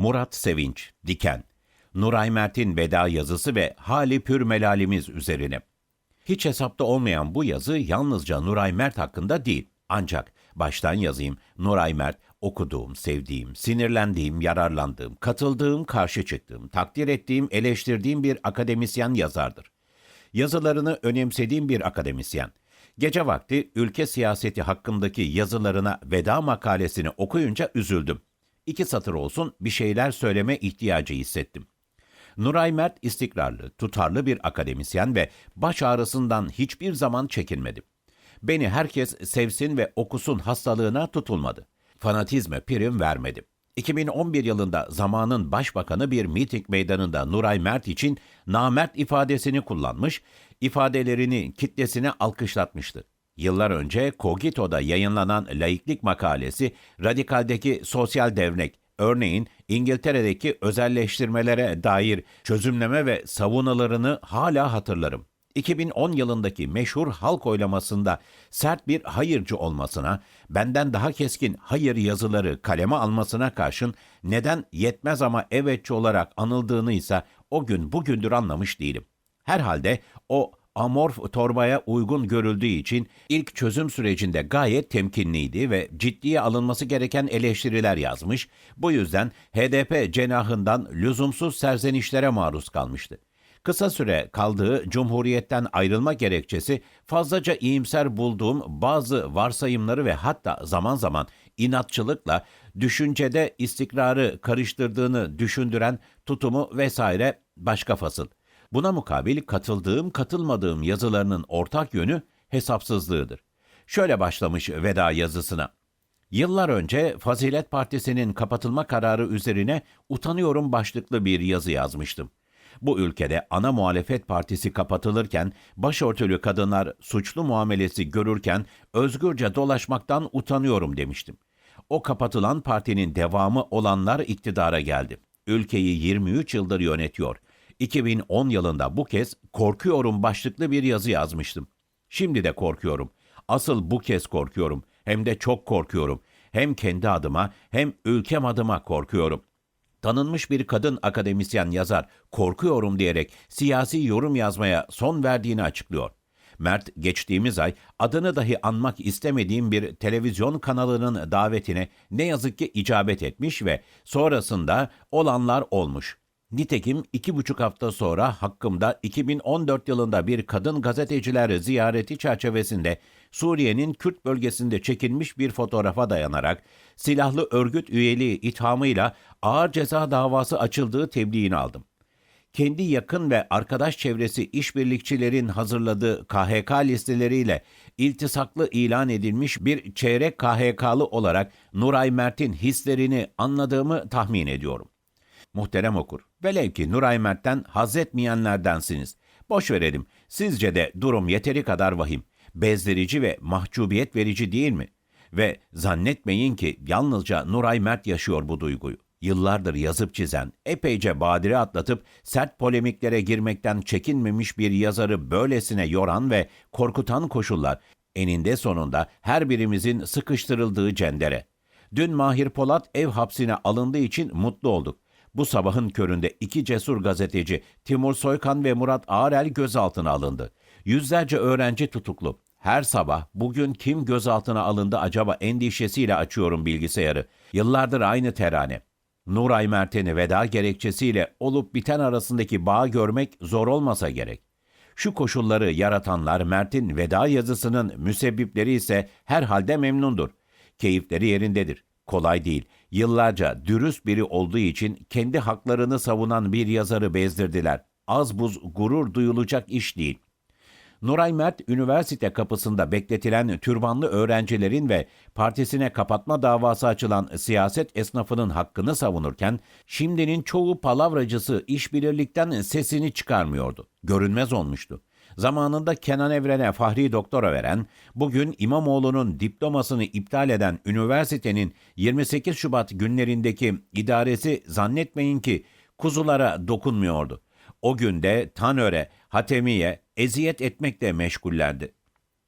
Murat Sevinç, Diken, Nuray Mert'in veda yazısı ve hali pür melalimiz üzerine. Hiç hesapta olmayan bu yazı yalnızca Nuray Mert hakkında değil. Ancak baştan yazayım Nuray Mert okuduğum, sevdiğim, sinirlendiğim, yararlandığım, katıldığım, karşı çıktığım, takdir ettiğim, eleştirdiğim bir akademisyen yazardır. Yazılarını önemsediğim bir akademisyen. Gece vakti ülke siyaseti hakkındaki yazılarına veda makalesini okuyunca üzüldüm. İki satır olsun bir şeyler söyleme ihtiyacı hissettim. Nuray Mert istikrarlı, tutarlı bir akademisyen ve baş ağrısından hiçbir zaman çekinmedi. Beni herkes sevsin ve okusun hastalığına tutulmadı. Fanatizme prim vermedi. 2011 yılında zamanın başbakanı bir miting meydanında Nuray Mert için namert ifadesini kullanmış, ifadelerini kitlesine alkışlatmıştı. Yıllar önce Kogito'da yayınlanan laiklik makalesi, Radikal'deki sosyal devnek, örneğin İngiltere'deki özelleştirmelere dair çözümleme ve savunularını hala hatırlarım. 2010 yılındaki meşhur halk oylamasında sert bir hayırcı olmasına, benden daha keskin hayır yazıları kaleme almasına karşın neden yetmez ama evetçi olarak anıldığını ise o gün bugündür anlamış değilim. Herhalde o amorf torbaya uygun görüldüğü için ilk çözüm sürecinde gayet temkinliydi ve ciddiye alınması gereken eleştiriler yazmış, bu yüzden HDP cenahından lüzumsuz serzenişlere maruz kalmıştı. Kısa süre kaldığı Cumhuriyet'ten ayrılma gerekçesi fazlaca iyimser bulduğum bazı varsayımları ve hatta zaman zaman inatçılıkla düşüncede istikrarı karıştırdığını düşündüren tutumu vesaire başka fasıl. Buna mukabil katıldığım katılmadığım yazılarının ortak yönü hesapsızlığıdır. Şöyle başlamış veda yazısına. Yıllar önce Fazilet Partisi'nin kapatılma kararı üzerine utanıyorum başlıklı bir yazı yazmıştım. Bu ülkede ana muhalefet partisi kapatılırken başörtülü kadınlar suçlu muamelesi görürken özgürce dolaşmaktan utanıyorum demiştim. O kapatılan partinin devamı olanlar iktidara geldi. Ülkeyi 23 yıldır yönetiyor. 2010 yılında bu kez korkuyorum başlıklı bir yazı yazmıştım. Şimdi de korkuyorum. Asıl bu kez korkuyorum. Hem de çok korkuyorum. Hem kendi adıma hem ülkem adıma korkuyorum. Tanınmış bir kadın akademisyen yazar korkuyorum diyerek siyasi yorum yazmaya son verdiğini açıklıyor. Mert geçtiğimiz ay adını dahi anmak istemediğim bir televizyon kanalının davetine ne yazık ki icabet etmiş ve sonrasında olanlar olmuş. Nitekim iki buçuk hafta sonra hakkımda 2014 yılında bir kadın gazeteciler ziyareti çerçevesinde Suriye'nin Kürt bölgesinde çekilmiş bir fotoğrafa dayanarak silahlı örgüt üyeliği ithamıyla ağır ceza davası açıldığı tebliğini aldım. Kendi yakın ve arkadaş çevresi işbirlikçilerin hazırladığı KHK listeleriyle iltisaklı ilan edilmiş bir çeyrek KHK'lı olarak Nuray Mert'in hislerini anladığımı tahmin ediyorum. Muhterem okur, velev ki Nuray Mert'ten haz etmeyenlerdensiniz. Boş verelim, sizce de durum yeteri kadar vahim, bezdirici ve mahcubiyet verici değil mi? Ve zannetmeyin ki yalnızca Nuray Mert yaşıyor bu duyguyu. Yıllardır yazıp çizen, epeyce badire atlatıp sert polemiklere girmekten çekinmemiş bir yazarı böylesine yoran ve korkutan koşullar, eninde sonunda her birimizin sıkıştırıldığı cendere. Dün Mahir Polat ev hapsine alındığı için mutlu olduk. Bu sabahın köründe iki cesur gazeteci Timur Soykan ve Murat Ağrel gözaltına alındı. Yüzlerce öğrenci tutuklu. Her sabah bugün kim gözaltına alındı acaba endişesiyle açıyorum bilgisayarı. Yıllardır aynı terane. Nuray Mert'in veda gerekçesiyle olup biten arasındaki bağı görmek zor olmasa gerek. Şu koşulları yaratanlar Mert'in veda yazısının müsebbipleri ise herhalde memnundur. Keyifleri yerindedir. Kolay değil. Yıllarca dürüst biri olduğu için kendi haklarını savunan bir yazarı bezdirdiler. Az buz gurur duyulacak iş değil. Nuray Mert, üniversite kapısında bekletilen türbanlı öğrencilerin ve partisine kapatma davası açılan siyaset esnafının hakkını savunurken, şimdinin çoğu palavracısı işbirlikten sesini çıkarmıyordu. Görünmez olmuştu. Zamanında Kenan Evren'e Fahri Doktora veren, bugün İmamoğlu'nun diplomasını iptal eden üniversitenin 28 Şubat günlerindeki idaresi zannetmeyin ki kuzulara dokunmuyordu. O günde Tanör'e, Hatemi'ye eziyet etmekle meşgullerdi.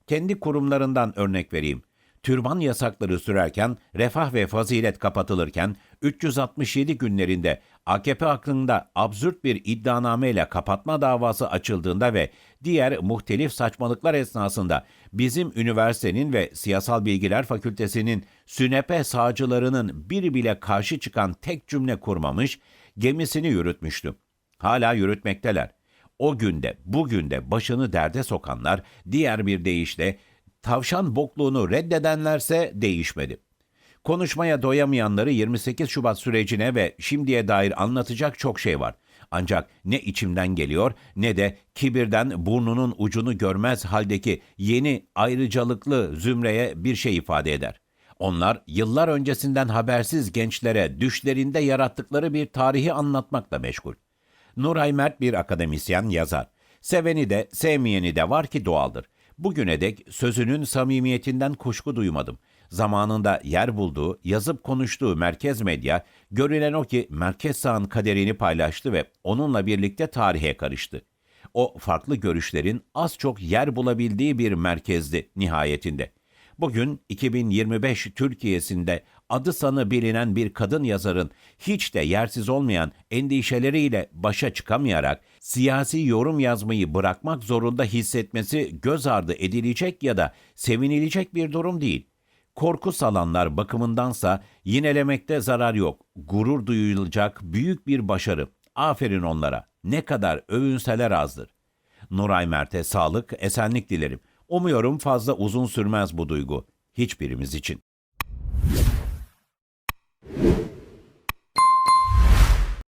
Kendi kurumlarından örnek vereyim. Türban yasakları sürerken, refah ve fazilet kapatılırken, 367 günlerinde AKP hakkında absürt bir iddianameyle kapatma davası açıldığında ve diğer muhtelif saçmalıklar esnasında bizim üniversitenin ve Siyasal Bilgiler Fakültesinin sünepe sağcılarının bir bile karşı çıkan tek cümle kurmamış, gemisini yürütmüştü. Hala yürütmekteler. O günde, bugün de başını derde sokanlar, diğer bir deyişle tavşan bokluğunu reddedenlerse değişmedi. Konuşmaya doyamayanları 28 Şubat sürecine ve şimdiye dair anlatacak çok şey var. Ancak ne içimden geliyor ne de kibirden burnunun ucunu görmez haldeki yeni ayrıcalıklı zümreye bir şey ifade eder. Onlar yıllar öncesinden habersiz gençlere düşlerinde yarattıkları bir tarihi anlatmakla meşgul. Nuray Mert bir akademisyen yazar. Seveni de sevmeyeni de var ki doğaldır. Bugüne dek sözünün samimiyetinden kuşku duymadım. Zamanında yer bulduğu, yazıp konuştuğu merkez medya, görünen o ki merkez sağın kaderini paylaştı ve onunla birlikte tarihe karıştı. O farklı görüşlerin az çok yer bulabildiği bir merkezdi nihayetinde. Bugün 2025 Türkiye'sinde adı sanı bilinen bir kadın yazarın hiç de yersiz olmayan endişeleriyle başa çıkamayarak siyasi yorum yazmayı bırakmak zorunda hissetmesi göz ardı edilecek ya da sevinilecek bir durum değil. Korku salanlar bakımındansa yinelemekte zarar yok. Gurur duyulacak büyük bir başarı. Aferin onlara. Ne kadar övünseler azdır. Nuray Mert'e sağlık, esenlik dilerim. Umuyorum fazla uzun sürmez bu duygu. Hiçbirimiz için.